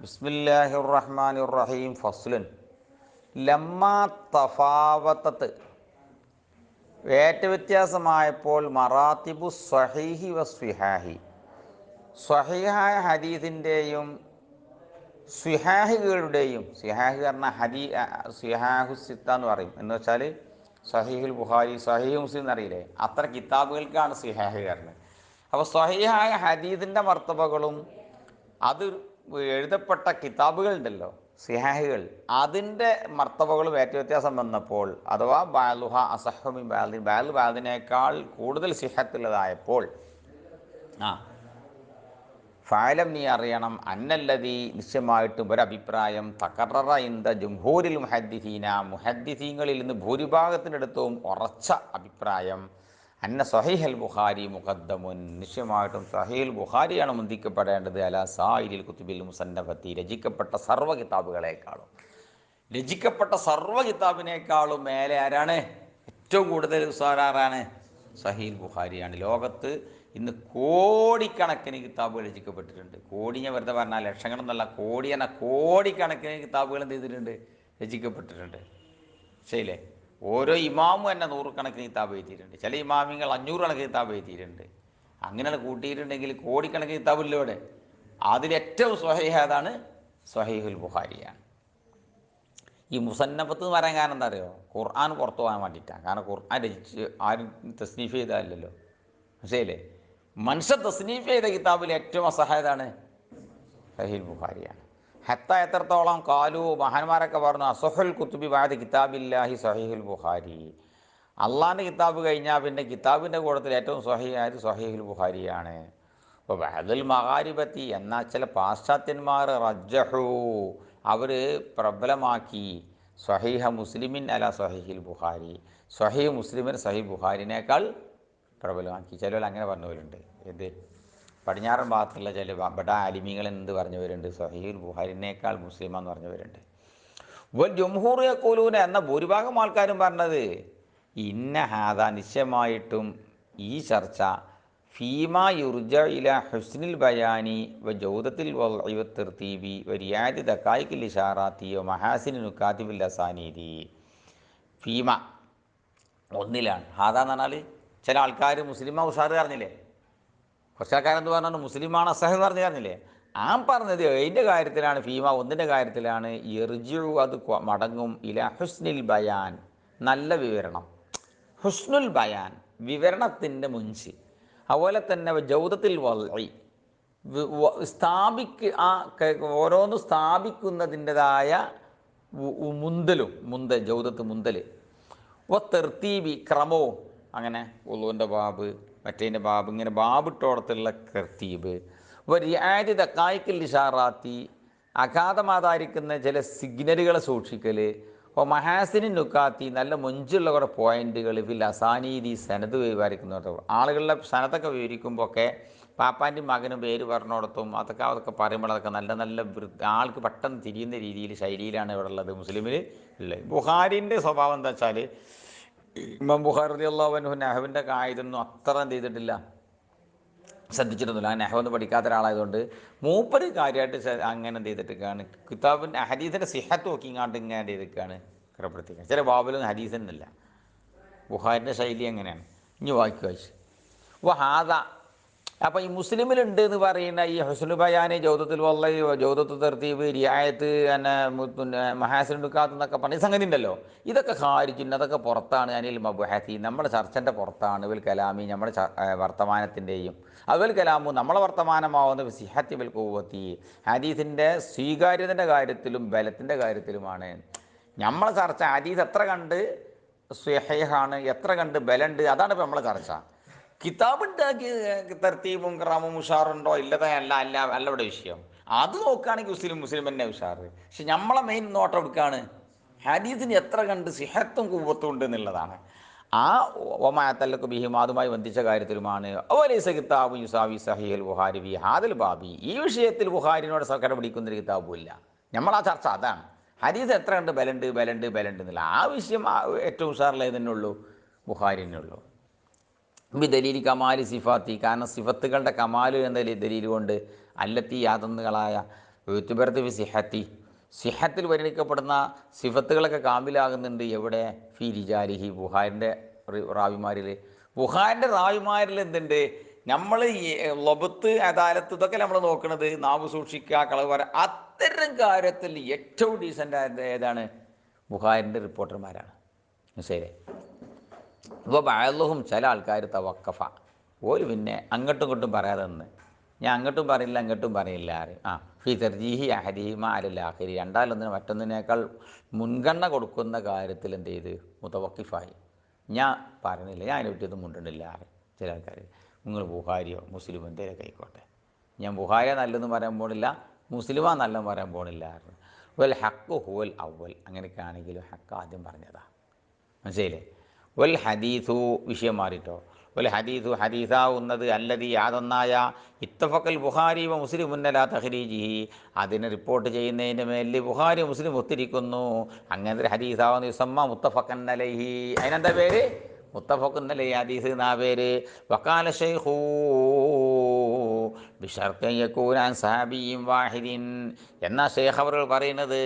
ബിസ്മില്ലാഹിർ റഹ്മാനിർ റഹീം ഫസ്ലുൻ. ലമ്മ തഫാവത്തത്ത് ഏറ്റവ്യത്യാസമായപ്പോൾ മറാത്തിബു സ്വഹീഹി വസ്വിഹാഹി സ്വഹീഹായ ഹദീസിന്റെയും സ്വിഹാഹികളുടെയും സിഹാഹി പറഞ്ഞ ഹദീ സിഹാഹു സിത്ത എന്ന് പറയും. എന്ന് വെച്ചാൽ സഹീഹുൽ ബുഹാരി സഹീഹ് മുസ്ലിം എന്നറിയില്ലേ? അത്ര കിതാബുകൾക്കാണ് സിഹാഹി പറഞ്ഞത് അപ്പോൾ സ്വഹീഹായ ഹദീസിന്റെ മർത്തബകളും അത് എഴുതപ്പെട്ട കിതാബുകളുണ്ടല്ലോ സിഹാഹികൾ. അതിന്റെ മർത്തബകളും ഏറ്റവ്യത്യാസം വന്നപ്പോൾ അഥവാ ബാലുഹ അസഹമി ബാലിൻ ബാൽ ബാലിനേക്കാൾ കൂടുതൽ സിഹത്തുള്ളതായപ്പോൾ ആ ഫാലം നീ അറിയണം അന്നല്ലതി നിശ്ചയമായിട്ടും ഒരഭിപ്രായം തകററ ഇന്ത ജംഹൂരിൽ മുഹദ്ദിഹീന മുഹദ്ദിഹീങ്ങളിൽ നിന്ന് ഭൂരിഭാഗത്തിനടുത്തും ഉറച്ച അഭിപ്രായം അന്ന സഹീഹൽ ബുഖാരി മുഖദ്ദമുൻ. നിശ്ചയമായിട്ടും സഹീൽ ബുഖാരിയാണ് മുന്തിക്കപ്പെടേണ്ടത്. അല സായിരിൽ കുത്തുബിൽ മുസന്നഫത്തി. രചിക്കപ്പെട്ട സർവ കിതാബുകളെക്കാളും. രചിക്കപ്പെട്ട സർവ കിതാബിനേക്കാളും മേലെ ആരാണ്? ഏറ്റവും കൂടുതൽ ഉസാറാറാണ് സഹീൽ ബുഖാരിയാണ്. ലോകത്ത് ഇന്ന് കോടിക്കണക്കിന് കിതാബുകൾ രചിക്കപ്പെട്ടിട്ടുണ്ട്. കോടി ഞാൻ വെറുതെ പറഞ്ഞാൽ ലക്ഷങ്ങളെന്നല്ല കോടി എന്ന കോടിക്കണക്കിന് കിതാബുകൾ എന്ത് ചെയ്തിട്ടുണ്ട്? രചിക്കപ്പെട്ടിട്ടുണ്ട്. ശരിയല്ലേ? ഓരോ ഇമാമും തന്നെ നൂറുകണക്കിന് കിതാബ് എഴുതിയിട്ടുണ്ട്. ചില ഇമാമിങ്ങൾ അഞ്ഞൂറ് കണക്കിന് കിതാബ് എഴുതിയിട്ടുണ്ട്. അങ്ങനെ കൂട്ടിയിട്ടുണ്ടെങ്കിൽ കോടിക്കണക്കിന് കിതാബില്ല ഇവിടെ. അതിലേറ്റവും സ്വഹേഹാതാണ് സ്വഹീഹുൽ ബുഖാരിയാണ്. ഈ മുസന്നഫത്ത് എന്ന് പറയാൻ കാരണം എന്താ അറിയോ? ഖുർആൻ പുറത്തു പോകാൻ വേണ്ടിയിട്ടാണ്. കാരണം ഖുർആൻ രചിച്ച് ആരും തസ്നീഫ് ചെയ്താലല്ലോ. മനസ്സിലേ മനുഷ്യ തസ്നീഫ് ചെയ്ത കിതാബിൽ ഏറ്റവും അസഹായതാണ് സഹീൽ ബുഖാരിയാണ്. ഹത്ത എത്രത്തോളം കാലു മഹാന്മാരൊക്കെ പറഞ്ഞു അസഹുൽ കുത്തുബി ബാദ് കിതാബില്ലാഹി സഹീഹുൽ ബുഹാരി അള്ളാന്റെ കിതാബ് കഴിഞ്ഞാൽ പിന്നെ കിതാബിന്റെ കൂട്ടത്തിൽ ഏറ്റവും സഹിയായത് സഹീഹുൽ ബുഹാരിയാണ് അപ്പോൾ വഹദുൽ മഹാരിബത്തി എന്നാൽ ചില പാശ്ചാത്യന്മാർ റജ്ജഹു അവർ പ്രബലമാക്കി സഹീഹ മുസ്ലിമിൻ അല സ്വഹീഹിൽ ബുഹാരി സഹീഹ് മുസ്ലിമിൻ സഹീഹ് ബുഹാരിനേക്കാൾ പ്രബലമാക്കി. ചിലവർ അങ്ങനെ പറഞ്ഞവരുണ്ട്. എന്ത്? പടിഞ്ഞാറൻ ഭാഗത്തുള്ള ചില ബഡ അലിമികൾ എന്ത് പറഞ്ഞവരുണ്ട് സഹീൽ ബുഹാരിനേക്കാൾ മുസ്ലിമാന്ന് പറഞ്ഞവരുണ്ട് വൽ ജംഹൂർ യക്കൂലൂന എന്ന ഭൂരിഭാഗം ആൾക്കാരും പറഞ്ഞത് ഇന്ന ഹാദ നിശ്ചയമായിട്ടും ഈ ചർച്ച ഫീമ യുർജ ഇല ഹുസ്നിൽ ബയാനി വ ജൗദത്തിൽ തെർത്തീബി വ റിയാദി ദക്കായിക്കിൽ ഇഷാറാത്തിയോ വ മഹാസിൻ നുക്കാത്തിബിൽ അസാനീതി ഫീമ ഒന്നിലാണ്. ഹാദ എന്ന് പറഞ്ഞാൽ ചില ആൾക്കാർ മുസ്ലിം ഉഷാർ പറഞ്ഞില്ലേ? കുറച്ച് ആൾക്കാരെന്ത് പറഞ്ഞു മുസ്ലിമാണ് അസഹ എന്ന് പറഞ്ഞു പറഞ്ഞില്ലേ ആ പറഞ്ഞത് അതിന്റെ കാര്യത്തിലാണ് ഫീമ ഒന്നിന്റെ കാര്യത്തിലാണ്. എറിജു അത് മടങ്ങും. ഇല ഹുസ്നിൽ ബയാൻ. നല്ല വിവരണം. ഹുസ്നുൽ ബയാൻ. വിവരണത്തിന്റെ മുൻഷി അതുപോലെ തന്നെ ജൗതത്തിൽ വളി സ്ഥാപിക്ക് ആ ഓരോന്ന് സ്ഥാപിക്കുന്നതിന്റെതായ മുന്തലും മുന്ത ജൗതത്ത് മുന്തൽ ഒ തെർത്തീബി ക്രമവും. അങ്ങനെ ഉള്ളുവിന്റെ ബാബ്. മറ്റേതിന്റെ ബാബ് ഇങ്ങനെ ബാബിട്ടോടത്തുള്ള കർത്തീബ് അപ്പോൾ റിയാദി തക്കായ്ക്കൽ ഇഷാറാത്തി അഗാധമാതായിരിക്കുന്ന ചില സിഗ്നലുകളെ സൂക്ഷിക്കൽ അപ്പോൾ മഹാസിനി നുക്കാത്തി നല്ല മുഞ്ചുള്ള കുറേ പോയിന്റുകൾ ഫിൽ അസാനീതി സനത് വിവരിക്കുന്നുണ്ട് ആളുകളുടെ സനതൊക്കെ വിവരിക്കുമ്പോൾ ഒക്കെ പാപ്പാന്റെ മകനും പേര് പറഞ്ഞോടത്തും അതൊക്കെ അതൊക്കെ പറയുമ്പോൾ അതൊക്കെ നല്ല നല്ല ആൾക്ക് പെട്ടെന്ന് തിരിയുന്ന രീതിയിൽ ശൈലിയിലാണ് ഇവിടെ ഉള്ളത് മുസ്ലിമിൽ ഉള്ളത്. ബുഹാരിന്റെ സ്വഭാവം എന്താ വെച്ചാൽ ഇമാം ബുഖാർ അലി അള്ളാഹുനു നെഹവിന്റെ കായതൊന്നും അത്ര എന്ത് ചെയ്തിട്ടില്ല. ശ്രദ്ധിച്ചിട്ടൊന്നുമില്ല. ആ നെഹവൊന്നും പഠിക്കാത്ത ഒരാളായതുകൊണ്ട് മൂപ്പര് കാര്യമായിട്ട് അങ്ങനെ എന്ത് ചെയ്തിട്ടൊക്കെയാണ് കിതാബിന്റെ ഹരീസിന്റെ സിഹത്ത് നോക്കിങ്ങാണ്ട് ഇങ്ങനെ എന്ത് ക്രമപ്പെടുത്തിക്കുക ചില ബാബിലൊന്നും ഹദീസിനില്ല ബുഹാരിന്റെ ശൈലി എങ്ങനെയാണ്? ഇനി വായിക്കുക വായിച്ച്. ഹാദ അപ്പോൾ ഈ മുസ്ലിമിലുണ്ട് എന്ന് പറയുന്ന ഈ ഹുസ്ലു ബയാന് ജൗദത്തുൽ വല്ല ജൗദത്തു തർത്തീബ് റിയായത്ത് പിന്നെ മു- പിന്നെ മഹാസിൻ എന്നൊക്കെ പറഞ്ഞ സംഗതി ഉണ്ടല്ലോ. ഇതൊക്കെ ഹാരിക്കുന്ന അതൊക്കെ പുറത്താണ് അനിൽ മബുഹത്തി നമ്മുടെ ചർച്ചന്റെ പുറത്താണ് ഇവൽ കലാമി നമ്മുടെ വർത്തമാനത്തിന്റെയും അവൽ കലാമു നമ്മളെ വർത്തമാനമാവുന്ന സിഹത്തി വൽ കൂവത്തി ഹദീസിന്റെ സ്വീകാര്യതന്റെ കാര്യത്തിലും ബലത്തിന്റെ കാര്യത്തിലുമാണ്. നമ്മളെ ചർച്ച ഹദീസ് എത്ര കണ്ട്? സ്വഹേഹാണ് എത്ര കണ്ട് ബലുണ്ട്? അതാണ് ഇപ്പോൾ നമ്മളെ ചർച്ച. കിതാബ് ഉണ്ടാക്കി തർത്തീബും ക്രമവും ഉഷാറുണ്ടോ? ഇല്ലതേ അല്ല അല്ല അല്ല ഇവിടെ വിഷയം. അത് നോക്കുകയാണെങ്കിൽ മുസ്ലിം മുസ്ലിം തന്നെ ഉഷാറ്. പക്ഷെ നമ്മളെ മെയിൻ നോട്ടം എടുക്കുകയാണ് ഹരീസിന് എത്ര കണ്ട് സിഹത്തും കൂപത്തും ഉണ്ട് എന്നുള്ളതാണ്. ആ ഒമാത്തല്ലക്ക് ബിഹിം അതുമായി ബന്ധിച്ച കാര്യത്തിലുമാണ് ഓലീസ കിതാബ് യുസാവി സഹിൽ ബുഹാരി വി ഹാദിൽ ബാബി. ഈ വിഷയത്തിൽ ബുഹാരിനോട് സർക്കാർ പിടിക്കുന്നൊരു കിതാബുമില്ല. നമ്മളാ ചർച്ച അതാണ്. ഹദീസ് എത്ര കണ്ട് ബലുണ്ട് ബലുണ്ട് ബലുണ്ട് എന്നുള്ള ആ വിഷയം ഏറ്റവും ഉഷാറുള്ളത് തന്നെ ഉള്ളൂ ബുഹാരിനെ ഉള്ളൂ ബി കമാലി സിഫാത്തി. കാരണം സിഫത്തുകളുടെ കമാലു എന്ന ദലീൽ കൊണ്ട് അല്ലത്തി യാതന്നുകളായ യൂത്തുബർത്ത് സിഹത്തി. സിഹത്തിൽ പരിഗണിക്കപ്പെടുന്ന സിഫത്തുകളൊക്കെ കാമിലാകുന്നുണ്ട് എവിടെ? ഫി റിജാലിഹി ബുഹാരിന്റെ റാവിമാരിൽ ബുഹാരിന്റെ റാവിമാരിൽ എന്തുണ്ട്? നമ്മൾ ലൊബത്ത് അദാലത്ത് ഇതൊക്കെ നമ്മൾ നോക്കുന്നത് നാവ് സൂക്ഷിക്കുക കളവ് പറ അത്തരം കാര്യത്തിൽ ഏറ്റവും ഡീസന്റ് ഏതാണ്? ബുഹാരിന്റെ റിപ്പോർട്ടർമാരാണ് മനസ്സിലായില്ലേ? ഇപ്പോൾ ബയലുഹും ചില ആൾക്കാർ തവക്കഫ. ഒരു പിന്നെ അങ്ങോട്ടും ഇങ്ങോട്ടും പറയാതെ നിന്ന്. ഞാൻ അങ്ങോട്ടും പറയില്ല അങ്ങോട്ടും പറയില്ല ആര് ആ ഫി തർജീഹി അഹരീമ അലല്ലാഹിരി രണ്ടാലൊന്നിന് മറ്റൊന്നിനേക്കാൾ മുൻഗണന കൊടുക്കുന്ന കാര്യത്തിൽ എന്ത് ചെയ്ത്? മുതവക്കിഫായി. ഞാൻ പറഞ്ഞില്ല ഞാൻ അതിനെ പറ്റിയൊന്നും മുണ്ടുന്നില്ല ആര് ചില ആൾക്കാർ നിങ്ങൾ ബുഹാരിയോ മുസ്ലിം എന്തേലും കൈക്കോട്ടെ ഞാൻ ബുഹാരിയ നല്ലതെന്ന് പറയാൻ പോണില്ല മുസ്ലിമാ നല്ലതെന്ന് പറയാൻ പോണില്ല ആര് ഹക്ക് ഹുവൽ അവൽ അങ്ങനെയൊക്കെ ആണെങ്കിലും ഹക്ക് ആദ്യം പറഞ്ഞതാണ് മനസ്സിലായില്ലേ? വൽ ഹദീസു വിഷയം മാറിയിട്ടോ വൽ ഹദീസു ഹദീസാവുന്നത് അല്ലതി യാതൊന്നായ ഇത്തഫക്കൽ ബുഹാരി വ മുസ്ലിം മുന്നല തഹരീജിഹി അതിനെ റിപ്പോർട്ട് ചെയ്യുന്നതിന്റെ മേലിൽ ബുഹാരി മുസ്ലിം ഒത്തിരിക്കുന്നു. അങ്ങനത്തെ ഹദീസാവുന്ന യുസമ്മ മുത്തഫക്കൻ അലൈഹി. അതിനെന്താ പേര്? മുത്തഫക്കുന്നലഹി ഹദീസ് എന്നാ പേര്? വക്കാല ഷെയ്ഖൂ സഹാബിയും വാഹിദിൻ. ഷേഖ് അവർ പറയുന്നത്?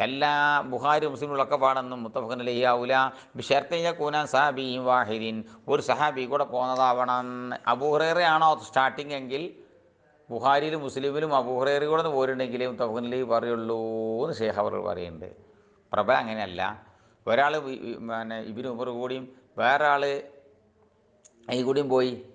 എല്ലാ ബുഹാരി മുസ്ലിമുകളൊക്കെ പാടുന്നു മുത്തഫഖൻ അലഹിയാവൂല ബിഷർത്തൻ യക്കൂനാൻ സഹാബിയും വാഹിദിൻ. ഒരു സഹാബി കൂടെ പോകുന്നതാവണം അബൂഹറേറയാണോ സ്റ്റാർട്ടിങ് എങ്കിൽ? ബുഹാരിയിലും മുസ്ലിമിലും അബൂഹറേറി കൂടെ പോരുണ്ടെങ്കിലേ മുത്തഫഖൻ അലഹി പറയുള്ളൂ എന്ന് ഷേഖ് അവർ പറയുന്നുണ്ട്. പ്രഭ അങ്ങനെയല്ല. ഒരാൾ പിന്നെ ഇബിന് ഉമർ കൂടിയും വേറെ ആൾ അതിൽ കൂടിയും പോയി.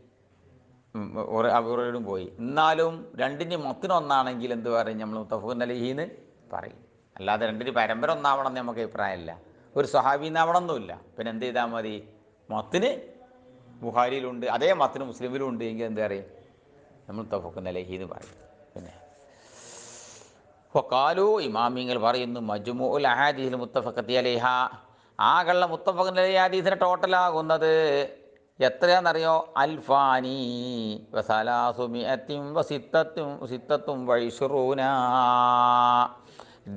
അവരോടും പോയി. എന്നാലും രണ്ടിന്റെ മൊത്തിനൊന്നാണെങ്കിൽ എന്ത് പറയും? നമ്മൾ മുത്തഫുൻ അലഹിന്ന് പറയും. അല്ലാതെ രണ്ടിന് പരമ്പര ഒന്നാവണം എന്ന് നമുക്ക് അഭിപ്രായമില്ല. ഒരു സ്വഹാബിന്നാവണമെന്നില്ല പിന്നെ എന്ത് ചെയ്താൽ മതി? മത്തിന് ബുഹാരിയിലുണ്ട്. അതേ മത്തിന് മുസ്ലിമിലും ഉണ്ട് എങ്കിൽ എന്ത് പറയും? നമ്മൾ മുത്തഫുൻ അലഹി എന്ന് പറയും. പിന്നെ കാലു ഇമാമിങ്ങൾ പറയുന്നു മജുമു ഉൽ അഹാദീൽ മുത്തഫക്കത്തി അലേഹ ആകള്ള മുത്തഫക്കൻ അലൈഹി ടോട്ടലാകുന്നത് എത്രയാണെന്നറിയോ? അൽഫാനി. വസലാസുമിയത്തും വസിത്തത്തും സിത്തത്തും വൈഷുറൂന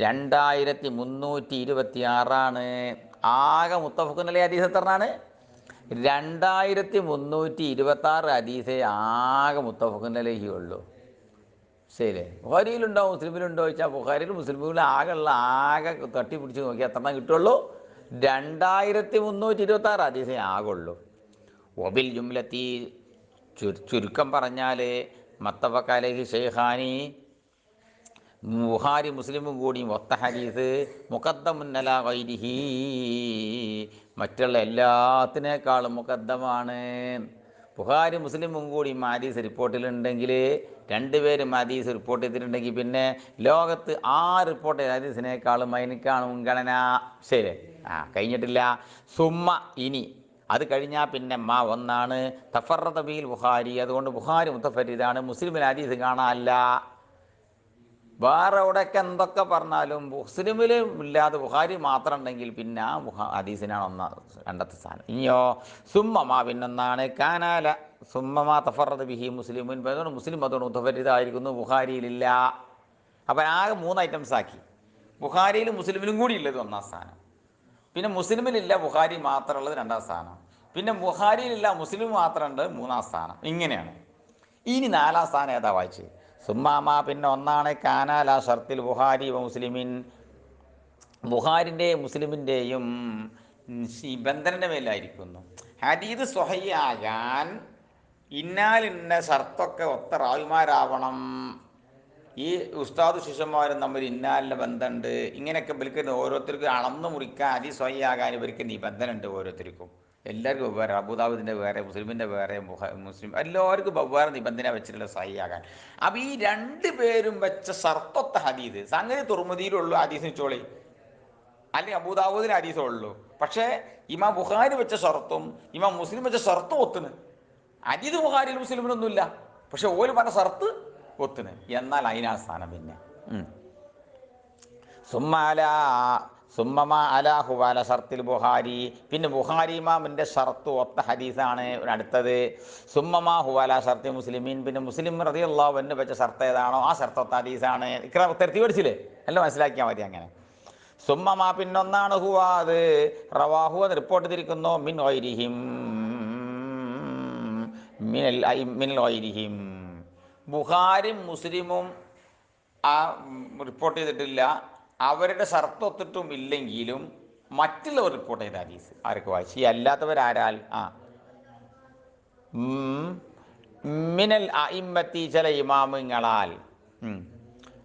രണ്ടായിരത്തി മുന്നൂറ്റി ഇരുപത്തി ആറാണ് ആകെ മുത്തഫഖുൻ അലൈഹി ഹദീസ് എത്രയാണ് രണ്ടായിരത്തി മുന്നൂറ്റി ഇരുപത്തി ആറ് ഹദീസേ ആകെ മുത്തഫഖുൻ അലൈഹി ഉള്ളൂ ശരി ബുഹാരിയിലുണ്ടോ മുസ്ലിമിലുണ്ടോ ചോദിച്ചാൽ ബുഹാരിയിൽ മുസ്ലിമിലും ആകെയുള്ള ആകെ തട്ടി പിടിച്ച് നോക്കി എത്ര കിട്ടുള്ളൂ? രണ്ടായിരത്തി മുന്നൂറ്റി ഇരുപത്തി ആറ് ഹദീസേ ആകുള്ളൂ. ഒബിൽ ജുംലത്തി ചുരു ചുരുക്കം പറഞ്ഞാൽ മത്തഫക്കാലേഹി ഷെയ്ഖാനി ബുഹാരി മുസ്ലിമും കൂടി ഒത്ത ഹരീസ് മുഖദ്ദമുന്നല വൈരിഹി മറ്റുള്ള എല്ലാത്തിനേക്കാളും മുഖദ്ദമാണ്. ബുഹാരി മുസ്ലിമും കൂടി ഹദീസ് റിപ്പോർട്ടിലുണ്ടെങ്കിൽ രണ്ടുപേരും ഹദീസ് റിപ്പോർട്ട് ചെയ്തിട്ടുണ്ടെങ്കിൽ പിന്നെ ലോകത്ത് ആ റിപ്പോർട്ട് ചെയ്ത ഹദീസിനേക്കാളും അതിനേക്കാളും മുൻഗണന. ശരി. ആ കഴിഞ്ഞിട്ടില്ല. സുമ്മ ഇനി അത് കഴിഞ്ഞാൽ പിന്നെ മാ ഒന്നാണ് തഫറത ബീൽ ബുഹാരി അതുകൊണ്ട് ബുഹാരി മുത്തഫരീദാണ് മുസ്ലിമിൽ ഹദീസ് കാണാനല്ല. വേറെ എവിടെയൊക്കെ എന്തൊക്കെ പറഞ്ഞാലും മുസ്ലിമിലും ഇല്ലാതെ ബുഹാരി മാത്രം ഉണ്ടെങ്കിൽ പിന്നെ ആ ഹദീസിനാണ് ഒന്നാം രണ്ടത്തെ സ്ഥാനം ഇനിയോ സുമ്മമാ പിന്നൊന്നാണ്. കാനാല സുമ്മമാ തഫറത് ബിഹി മുസ്ലിമുൻ. അതുകൊണ്ട് മുസ്ലിം അതുകൊണ്ട് മുത്തഫരിതായിരിക്കുന്നു ബുഹാരിയിലില്ല അപ്പം ആകെ മൂന്ന് ഐറ്റംസ് ആക്കി. ബുഹാരിയിലും മുസ്ലിമിലും കൂടി ഉള്ളത് ഒന്നാം സ്ഥാനം പിന്നെ മുസ്ലിമിലില്ല ബുഹാരി മാത്രമുള്ളത് രണ്ടാം സ്ഥാനം പിന്നെ ബുഹാരിയിലില്ല മുസ്ലിം മാത്രമുണ്ട് മൂന്നാം സ്ഥാനം. ഇങ്ങനെയാണ്. ഇനി നാലാം സ്ഥാനം ഏതാ വായിച്ച്? സുമ്മാമ പിന്നെ ഒന്നാണ് കാനാല ഷർത്തിൽ ബുഹാരി മുസ്ലിമിൻ. ബുഹാരിന്റെയും മുസ്ലിമിന്റെയും നിബന്ധനയുടെ മേലായിരിക്കുന്നു. ഹദീദ് സ്വഹയാകാൻ ഇന്നാലിന്ന ഷർത്തൊക്കെ ഒത്ത റാവിമാരാവണം. ഈ ഉസ്താദ് ശിഷ്യന്മാരും തമ്മിൽ ഇന്നാലിന്റെ ബന്ധമുണ്ട്. ഇങ്ങനെയൊക്കെ ഇവർക്ക് ഓരോരുത്തർക്കും അളന്ന് മുറിക്കാൻ അതി സ്വയാകാൻ ഇവർക്ക് നിബന്ധന ഉണ്ട് ഓരോരുത്തർക്കും. എല്ലാവർക്കും വേറെ അബുദാബുദിന്റെ വേറെ മുസ്ലിമിന്റെ വേറെ മുസ്ലിം എല്ലാവർക്കും വെവ്വേറെ നിബന്ധന വെച്ചിട്ടുള്ള സഹിയാകാൻ അപ്പോൾ ഈ രണ്ട് പേരും വെച്ച സർത്തൊത്ത ഹദീസ് സംഗതി തുറമുദിയിലുള്ള ഹദീസ് വെച്ചോളി. അല്ലെങ്കിൽ അബൂദാബൂദിന് ഹദീസേ ഉള്ളൂ. പക്ഷേ ഇമാം ബുഹാരി വെച്ച ഷർത്തും ഇമാം മുസ്ലിം വെച്ച ഷർത്തും ഒത്തിന് അജീദ് ബുഹാരിൽ മുസ്ലിമിനൊന്നുമില്ല. പക്ഷെ ഓൽ പറഞ്ഞ ഷർത്ത് ഒത്തിന് എന്നാൽ അതിനാ സ്ഥാനം പിന്നെ. സുമ്മാല സുമ്മമ അലാഹു അല ഷർത്തിൽ ബുഹാരി പിന്നെ ബുഹാരി ഇമാമിന്റെ ഷർത്ത് ഒത്ത ഹദീസാണ് അടുത്തത്. സുമ്മമ ഹുവാല ഷർത്തി മുസ്ലിമീൻ. പിന്നെ മുസ്ലിം റതിയുള്ള എന്നെ വെച്ച ഷർത്ത് ഏതാണോ? ആ ഷർത്ത് ഒത്ത ഹദീസാണ്. ഇക്ര തെരത്തി പഠിച്ചില്ലേ? എല്ലാം മനസ്സിലാക്കിയാൽ മതി അങ്ങനെ. സുമ്മമാ പിന്നൊന്നാണ് ഹുവ റവാഹു എന്ന് റിപ്പോർട്ട് ചെയ്തിരിക്കുന്നു. മിൻ വൈരിഹിം മിനൽ മിനൽ വൈരിഹിം ബുഹാരും മുസ്ലിമും ആ റിപ്പോർട്ട് ചെയ്തിട്ടില്ല. അവരുടെ ഷർത്തൊത്തിട്ടും ഇല്ലെങ്കിലും മറ്റുള്ളവർ റിപ്പോർട്ട് ചെയ്ത ഹദീസ് വായിച്ചു? ഈ അല്ലാത്തവരാരാൽ? ആ. മിനൽ അയിമ്മത്തി ചില ഇമാമുങ്ങളാൽ.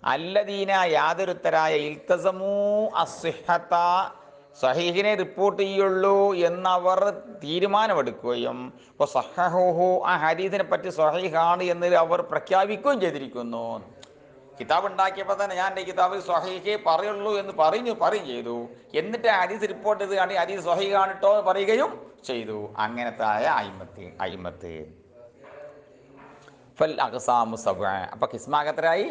അല്ലദീന യാതൊരുത്തരായ ഇൽത്തസമൂ അസിഹത്ത സഹീഹിനെ റിപ്പോർട്ട് ചെയ്യുള്ളൂ എന്നവർ തീരുമാനമെടുക്കുകയും ഇപ്പോൾ സഹഹോഹോ ആ ഹരീസിനെ പറ്റി സഹീഹാണ് എന്ന് അവർ പ്രഖ്യാപിക്കുകയും ചെയ്തിരിക്കുന്നു. കിതാബ് ഉണ്ടാക്കിയപ്പോൾ തന്നെ ഞാൻ എന്റെ കിതാബ് സ്വഹീഹേ പറയുള്ളൂ എന്ന് പറഞ്ഞു പറയും ചെയ്തു. എന്നിട്ട് ഹദീസ് റിപ്പോർട്ട് ചെയ്ത് കാണി ഹദീസ് സ്വഹീ കാണിട്ടോ പറയുകയും ചെയ്തു. അങ്ങനത്തെ ആയ അയിമത്ത്. അയിമത്ത് അപ്പോൾ കിസ്മാകത്തരായി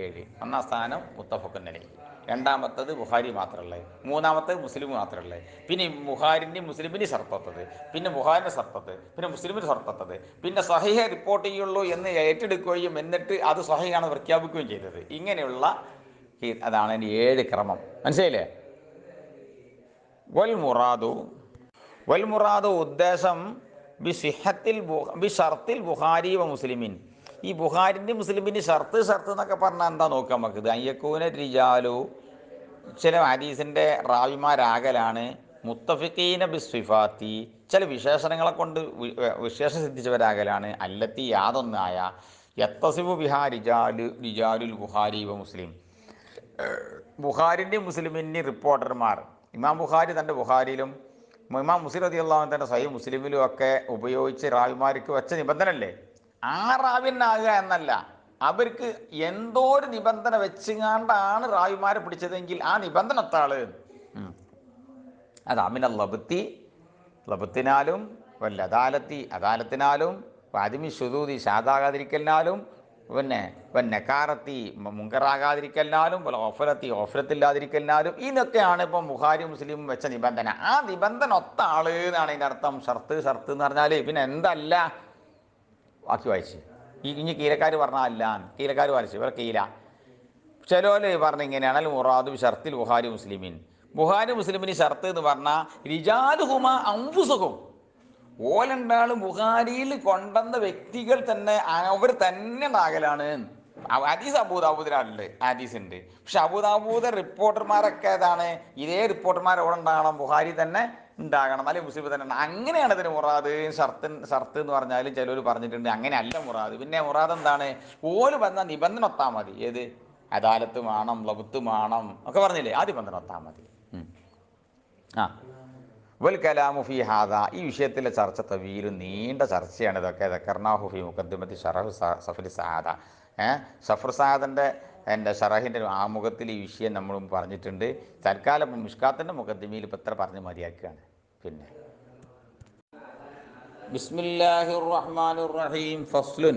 ഏഴ്. ഒന്നാം സ്ഥാനം മുത്തഫക്കുന്നലി രണ്ടാമത്തത് ബുഹാരി മാത്രമല്ലേ? മൂന്നാമത്തത് മുസ്ലിം മാത്രമല്ലേ? പിന്നെ ബുഹാരിന്റെ മുസ്ലിമിന്റെ സർത്തത്തത് പിന്നെ ബുഹാരിന്റെ സർത്തത്ത് പിന്നെ മുസ്ലിമിന്റെ സർത്തത്തത് പിന്നെ സഹിഹ റിപ്പോർട്ട് ചെയ്യുള്ളൂ എന്ന് ഏറ്റെടുക്കുകയും എന്നിട്ട് അത് സഹിഹാണ് പ്രഖ്യാപിക്കുകയും ചെയ്തത്. ഇങ്ങനെയുള്ള അതാണ് എന്റെ ഏഴ് ക്രമം. മനസ്സിലായില്ലേ? വൽ മുറാദു വൽ മുറാദു ഉദ്ദേശം ബി സിഹത്തിൽ ബി ഷർത്തിൽ ബുഹാരി വ മുസ്ലിമിൻ. ഈ ബുഹാരിന്റെ മുസ്ലിമിന്റെ ഷർത്ത് ഷർത്ത് എന്നൊക്കെ പറഞ്ഞാൽ എന്താ നോക്കാം നമുക്ക്? ഇത് അയ്യക്കൂന രിജാലു. ചില ഹരീസിന്റെ റാവിമാരാകലാണ് മുത്തഫിഖീന ബി സിഫാത്തി ചില വിശേഷണങ്ങളെ കൊണ്ട് വിശേഷം സിദ്ധിച്ചവരാകലാണ്. അല്ലത്തി യാതൊന്നായ യത്തസിബു ബിഹാ റിജാലു റിജാലുൽ ബുഹാരി വ മുസ്ലിം. ബുഹാരിന്റെ മുസ്ലിമിന്റെ റിപ്പോർട്ടർമാർ ഇമാം ബുഹാരി തന്റെ ബുഹാരിയിലും ഇമാം മുസ്ലിം അതി അള്ളാഹു തന്റെ സ്വയം മുസ്ലിമിലും ഒക്കെ ഉപയോഗിച്ച് റാവിമാർക്ക് വെച്ച നിബന്ധന അല്ലേ ആ റാവിനാകുക എന്നല്ല. അവർക്ക് എന്തോ ഒരു നിബന്ധന വെച്ചുങ്ങാണ്ടാണ് റാവിമാരെ പിടിച്ചതെങ്കിൽ ആ നിബന്ധന എത്താൾ. അത് അമിന ലബത്തി. ലബത്തിനാലും വല്ല അദാലത്തി അദാലത്തിനാലും വാദിമി ശുദൂതി ഷാദാകാതിരിക്കലിനാലും പിന്നെ പിന്നെ കാറത്തി മുങ്കറാകാതിരിക്കലിനാലും വല്ല ഓഫലത്തി ഓഫലത്തില്ലാതിരിക്കലിനാലും ഇതൊക്കെയാണ് ഇപ്പം ബുഹാരി മുസ്ലിം വെച്ച നിബന്ധന. ആ നിബന്ധന ഒത്ത ആൾ എന്നാണ് ഇതിന്റെ അർത്ഥം. ഷർത്ത് ഷർത്ത് എന്ന് പറഞ്ഞാൽ പിന്നെ എന്തല്ല? ബാക്കി വായിച്ച്. ഈ ഇനി കീലക്കാർ പറഞ്ഞാൽ അല്ലാന്ന് കീലക്കാർ വായിച്ചു. ഇവർ കീല. ചിലോൽ പറഞ്ഞ ഇങ്ങനെയാണ്. അൽ മുറാദു ഷർത്തിൽ ബുഹാരി മുസ്ലിമിൻ. ബുഹാരി മുസ്ലിമിന് ഷർത്ത് എന്ന് പറഞ്ഞാൽ റിജാലുഹുമ അംഫുസുഹും. ഓലുണ്ടാളും ബുഹാരിയിൽ കൊണ്ടുവന്ന വ്യക്തികൾ തന്നെ അവർ തന്നെ ഉണ്ടാകലാണ് ഹദീസ് അബൂദാബൂദിലുണ്ട് ഹദീസ് ഉണ്ട് പക്ഷെ അബൂദാബൂദ് റിപ്പോർട്ടർമാരൊക്കെ ഏതാണ്? ഇതേ റിപ്പോർട്ടർമാർ എവിടെ ബുഹാരി തന്നെ ഉണ്ടാകണം. അല്ലെങ്കിൽ മുസ്ലിം തന്നെ അങ്ങനെയാണ് ഇതിന് മുറാദ് ഷർത്ത് ഷർത്ത് എന്ന് പറഞ്ഞാലും ചിലർ പറഞ്ഞിട്ടുണ്ട്. അങ്ങനെയല്ല മുറാദ്. പിന്നെ മുറാദ് എന്താണ്? ഓൽ വന്ന നിബന്ധന ഒത്താൽ മതി. ഏത്? അദാലത്ത് വേണം ലബത്ത് വേണം ഒക്കെ പറഞ്ഞില്ലേ? ആ നിബന്ധന ഒത്താൽ മതി. ആ. വൽ കലാമു ഫി ഹാദ. ഈ വിഷയത്തിലെ ചർച്ച തവീലും നീണ്ട ചർച്ചയാണ് ഇതൊക്കെ. ദക്കർനാഹു ഫി മുഖദ്ദിമത്തി ഷറഹു സ- സഫരി സാദ. ഏഹ് സഫർ സാദന്റെ എന്റെ ഷറഹിന്റെ ആമുഖത്തിൽ ഈ വിഷയം നമ്മളും പറഞ്ഞിട്ടുണ്ട്. തൽക്കാലം മിഷ്കാത്തിന്റെ മുഖദ്മയിൽ ഇപ്പം ഇത്ര പറഞ്ഞ് മതിയാക്കുകയാണ്. പിന്നെ. ബിസ്മില്ലാഹിർ റഹ്മാനിർ റഹീം ഫസ്ലുൻ.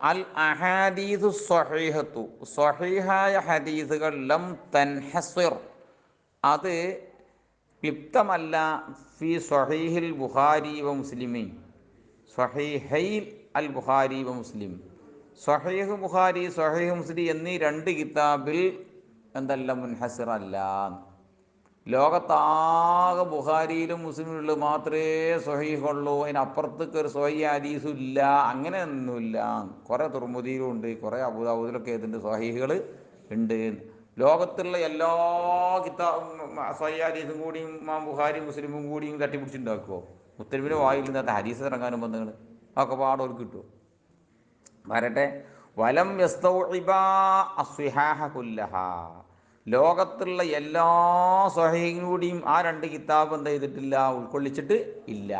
അൽ അഹാദീസു സ്വഹീഹത്തു. സ്വഹീഹായ ഹദീസുകൾ ലം തൻഹസിർ. അത് ക്ലിപ്തമല്ല ഫി സ്വഹീഹിൽ ബുഖാരി വ മുസ്ലിമീൻ. സ്വഹീഹൈൽ അൽ ബുഖാരി വ മുസ്ലിം. സ്വഹീഹ് ബുഹാരി സ്വഹീഹ് മുസ്ലിം എന്നീ രണ്ട് കിതാബിൽ എന്തല്ല മുൻഹസിറല്ല. ലോകത്താകെ ബുഹാരിയിലും മുസ്ലിമിലും മാത്രമേ സ്വഹീഹുള്ളൂ. അതിനപ്പുറത്തേക്ക് ഒരു സ്വഹീ ഹദീസും ഇല്ല അങ്ങനെ ഒന്നുമില്ല കുറേ തുർമുദിയിലും ഉണ്ട്. കുറേ അബുദാബുദിലൊക്കെ ഇതിന്റെ സ്വഹീഹുകൾ ഉണ്ട്. ലോകത്തുള്ള എല്ലാ കിതാ സ്വഹീ ഹദീസും കൂടിയും ഇമാം ബുഖാരി മുസ്ലിമും കൂടിയും തട്ടിപ്പിടിച്ചുണ്ടാക്കുമോ മുത്തലിമിന്റെ വായിൽ നിന്നത്തെ ഹദീസ് ഇറങ്ങാനും ബന്ധങ്ങൾ അതൊക്കെ പാടോൽ കിട്ടുമോ വരട്ടെ വലം കുല്ലഹ. ലോകത്തുള്ള എല്ലാ സ്വഹീകൂടിയും ആ രണ്ട് കിതാബ് എന്ത് ചെയ്തിട്ടില്ല ഉൾക്കൊള്ളിച്ചിട്ട് ഇല്ല.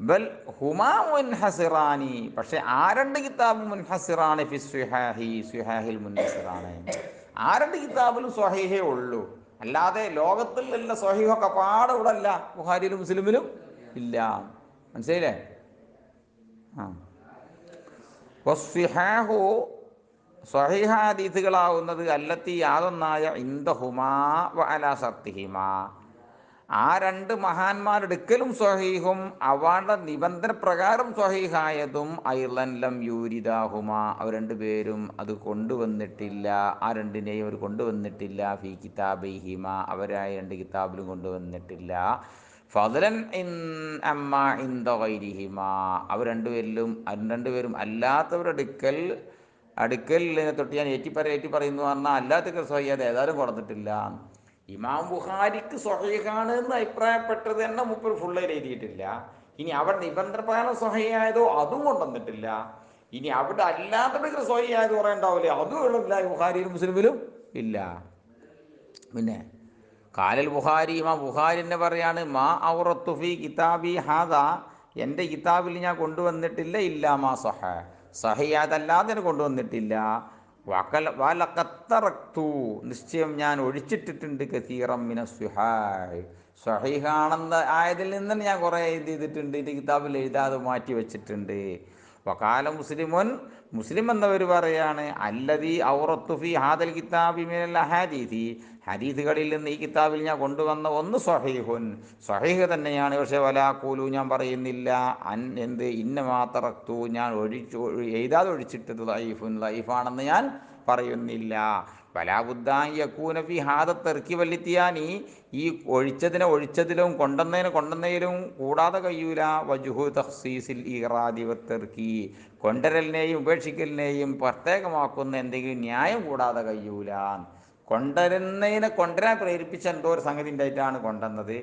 ബൽ ഹുമാ മുൻഹസിറാനി. പക്ഷെ ആ രണ്ട് കിതാബ് മുൻഹസിറാണ് ഫി സുഹാഹി സുഹാഹിൽ മുൻഹസിറാണ്. ആ രണ്ട് കിതാബിലും സ്വഹീഹേ ഉള്ളൂ. അല്ലാതെ ലോകത്തിലുള്ള സ്വഹീഹൊക്കെ പാടെ ഇവിടെ അല്ല ബുഹാരിയിലും മുസ്ലിമിലും ഇല്ല. മനസ്സിലായില്ലേ? ആ. വസ്വിഹാഹു സ്വഹിഹാദീസുകളാവുന്നത് അല്ലത്തി യാതൊന്നായ ഇന്ദഹുമാ വ അല സത്തിഹിമാ ആ രണ്ട് മഹാന്മാരെടുക്കലും സ്വഹീഹും അവളുടെ നിബന്ധന പ്രകാരം സ്വഹീഹായതും ഐർലൻ ലം യൂരിദാഹുമ. അവർ രണ്ടുപേരും അത് കൊണ്ടുവന്നിട്ടില്ല. ആ രണ്ടിനെയും അവർ കൊണ്ടുവന്നിട്ടില്ല. ഫി കിതാബിഹിമ. അവരായ രണ്ട് കിതാബിലും കൊണ്ടുവന്നിട്ടില്ല. ഫദലൻ ഇൻ അമ്മ ഇന്ദ വൈരിഹിമ അവർ രണ്ടുപേരിലും രണ്ടുപേരും അല്ലാത്തവരുടെ അടുക്കലിൽ തൊട്ട് ഞാൻ ഏറ്റിപ്പറ ഏറ്റി പറയുന്നു പറഞ്ഞാൽ അല്ലാത്ത സ്വയ്യത് ഏതായാലും കൊടുത്തിട്ടില്ല ഇമാം ബുഹാരിക്ക് സ്വഹീഖാണ് എന്ന് അഭിപ്രായപ്പെട്ടത് തന്നെ മുപ്പർ ഫുള്ള് എഴുതിയിട്ടില്ല. ഇനി അവിടെ നിബന്ധന പ്രകാരം സ്വഹയായതോ അതും കൊണ്ടുവന്നിട്ടില്ല. ഇനി അവിടെ അല്ലാത്തതൊക്കെ സ്വഹയായത് പറയണ്ടാവില്ലേ അതും ഉള്ളില്ല ബുഹാരിയിലും മുസ്ലിമിലും? ഇല്ല. പിന്നെ കാലൽ ബുഹാരി ഇമാം ബുഹാരി എന്നെ പറയാണ് മാ ഔറത്തുഫി കിതാബി ഹാദ എന്റെ കിതാബിൽ ഞാൻ കൊണ്ടുവന്നിട്ടില്ല ഇല്ല മാ സഹ സഹിയാതല്ലാതെ കൊണ്ടുവന്നിട്ടില്ല. വകൽ വലക്കത്തറക്തു. നിശ്ചയം ഞാൻ ഒഴിച്ചിട്ടിട്ടുണ്ട് കസീറം മിന സുഹായ്. സഹിഹാണെന്ന് ആയതിൽ നിന്ന് ഞാൻ കുറേ ഇത് ചെയ്തിട്ടുണ്ട്. ഇത് കിതാബിൽ എഴുതാതെ മാറ്റി വെച്ചിട്ടുണ്ട്. വകാല മുസ്ലിമുൻ മുസ്ലിം എന്നവർ പറയാണ് അല്ലതി ഔറത്തുഫി ഹാദൽ കിതാബി മിനൽ ഹദീസി ഹദീസുകളിൽ നിന്ന് ഈ കിതാബിൽ ഞാൻ കൊണ്ടുവന്ന ഒന്ന് സ്വഹീഹുൻ. സ്വഹീഹ് തന്നെയാണ് പക്ഷേ വലാക്കൂലു ഞാൻ പറയുന്നില്ല. അൻ എന്ത്? ഇന്ന മാത്രത്തു ഞാൻ ഒഴിച്ചു ഒഴി- എഴുതാതെ ഒഴിച്ചിട്ടത് ലൈഫുൻ ലൈഫാണെന്ന് ഞാൻ പറയുന്നില്ല. വലാബുദ്ദായൂനഫി ഹാദത്തെറുക്കി വല്ലിത്തിയാനി. ഈ ഒഴിച്ചതിനെ ഒഴിച്ചതിലും കൊണ്ടെന്നതിനെ കൊണ്ടെന്നതിലും കൂടാതെ കഴിയൂല. വജുഹു തഹ്സീസിൽ ഇറാദി വത്തെറുക്കി കൊണ്ടരലിനെയും ഉപേക്ഷിക്കലിനെയും പ്രത്യേകമാക്കുന്ന എന്തെങ്കിലും ന്യായം കൂടാതെ കഴിയൂല. കൊണ്ടരുന്നതിനെ കൊണ്ടരാൻ പ്രേരിപ്പിച്ച എന്തോ ഒരു സംഗതി ഉണ്ടായിട്ടാണ് കൊണ്ടുവന്നത്.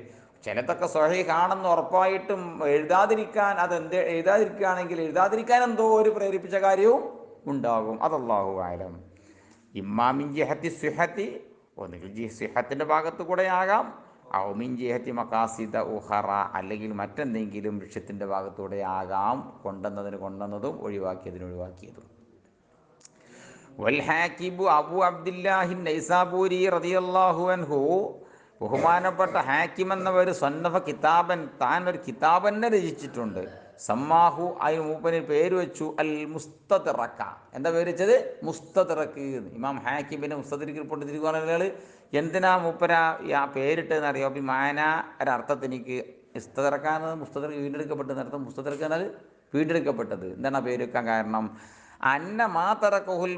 ചിലതൊക്കെ സ്വഹീഹാണെന്ന് ഉറപ്പായിട്ടും എഴുതാതിരിക്കാൻ അത് എന്ത് എഴുതാതിരിക്കുകയാണെങ്കിൽ എഴുതാതിരിക്കാൻ എന്തോ ഒരു പ്രേരിപ്പിച്ച കാര്യവും ഉണ്ടാകും. അതല്ലാഹു ആലം. ഇമ്മാമിൻ ജിഹത്തി സിഹത്തി ഒന്നുകിൽ സിഹത്തിന്റെ ഭാഗത്ത് കൂടെ ആകാം. ഔമിൻ ജിഹത്തി മക്കാസിദ ഉഹറ അല്ലെങ്കിൽ മറ്റെന്തെങ്കിലും വൃക്ഷത്തിന്റെ ഭാഗത്തൂടെ ആകാം. കൊണ്ടുവന്നതിന് കൊണ്ടുവന്നതും ഒഴിവാക്കിയതിന് ഒഴിവാക്കിയതും. വൽഹാക്കിബു അബു അബ്ദുല്ലാഹിൻ നൈസാബൂരി റളിയല്ലാഹു അൻഹു ബഹുമാനപ്പെട്ട ഹാക്കിം എന്നവർ സന്നഫ കിതാബൻ താൻ ഒരു കിതാബന്നെ രചിച്ചിട്ടുണ്ട്. സമ്മാഹു അതിന് മൂപ്പന് പേര് വെച്ചു അൽ മുസ്തറക്ക എന്താ പേര് വെച്ചത്? മുസ്തറക്ക് ഇമാം ഹാക്കിമിന്റെ മുസ്തദിരിക്ക് റിപ്പോർട്ട് തിരുവാനുകൾ എന്തിനാ മൂപ്പര ഈ ആ പേരിട്ടെന്ന് അറിയാം? അപ്പം മാന ഒരർത്ഥത്തിന് എനിക്ക് മുസ്തറക്കാന്ന് മുസ്തദർ വീണ്ടെടുക്കപ്പെട്ടെന്ന് അർത്ഥം? മുസ്തദർക്ക് എന്നാൽ വീണ്ടെടുക്കപ്പെട്ടത്. എന്താണ് ആ പേര് വെക്കാൻ കാരണം? അന്ന മാ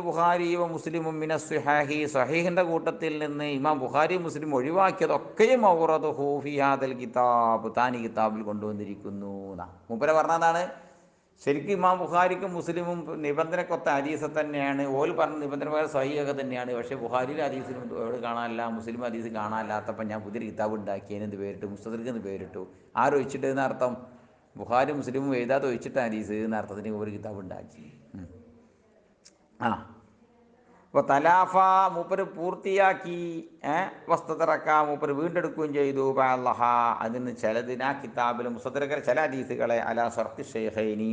ബുഹാരി വ മുസ്ലിമും മിന സുഹാഹി സഹീഹിന്റെ കൂട്ടത്തിൽ നിന്ന് ഇമാം ബുഹാരി മുസ്ലിം ഒഴിവാക്കിയതൊക്കെയും ഔറത് ഹൂഫിയാദൽ കിതാബ്. താനി കിതാബിൽ കൊണ്ടുവന്നിരിക്കുന്നു എന്നാണ് മൂപ്പര പറഞ്ഞതാണ് ശരിക്കും ഇമാം ബുഹാരിക്കും മുസ്ലിമും നിബന്ധനക്കൊത്ത ഹദീസ് തന്നെയാണ്. ഓൽ പറഞ്ഞ നിബന്ധന സഹിയൊക്കെ തന്നെയാണ്. പക്ഷേ ബുഹാരിയിൽ ഹദീസിനും എവിടെ കാണാനില്ല മുസ്ലിം ഹദീസ് കാണാനില്ലാത്തപ്പോൾ ഞാൻ പുതിയൊരു കിതാബ് ഉണ്ടാക്കിയതിന് പേരിട്ടു? മുസ്തദർക്ക് എന്ന് പേരിട്ടു? ആരൊഴിച്ചിട്ട് എന്നർത്ഥം? ബുഹാരി മുസ്ലിമും എഴുതാതെ ഒഴിച്ചിട്ട് ഹദീസ് എന്ന അർത്ഥത്തിന് ഒരു കിതാബ് ഉണ്ടാക്കി. ആ. അപ്പോൾ തലാഫ മൂപ്പര് പൂർത്തിയാക്കി വസ്തുതറക്ക മൂപ്പര് വീണ്ടെടുക്കുകയും ചെയ്തു. അതിന് ചിലതിന് ആ കിതാബിൽ മുസദ്രകര ചില അതീസുകളെ അലാ സർത്തി ഷെയ്ഖൈനി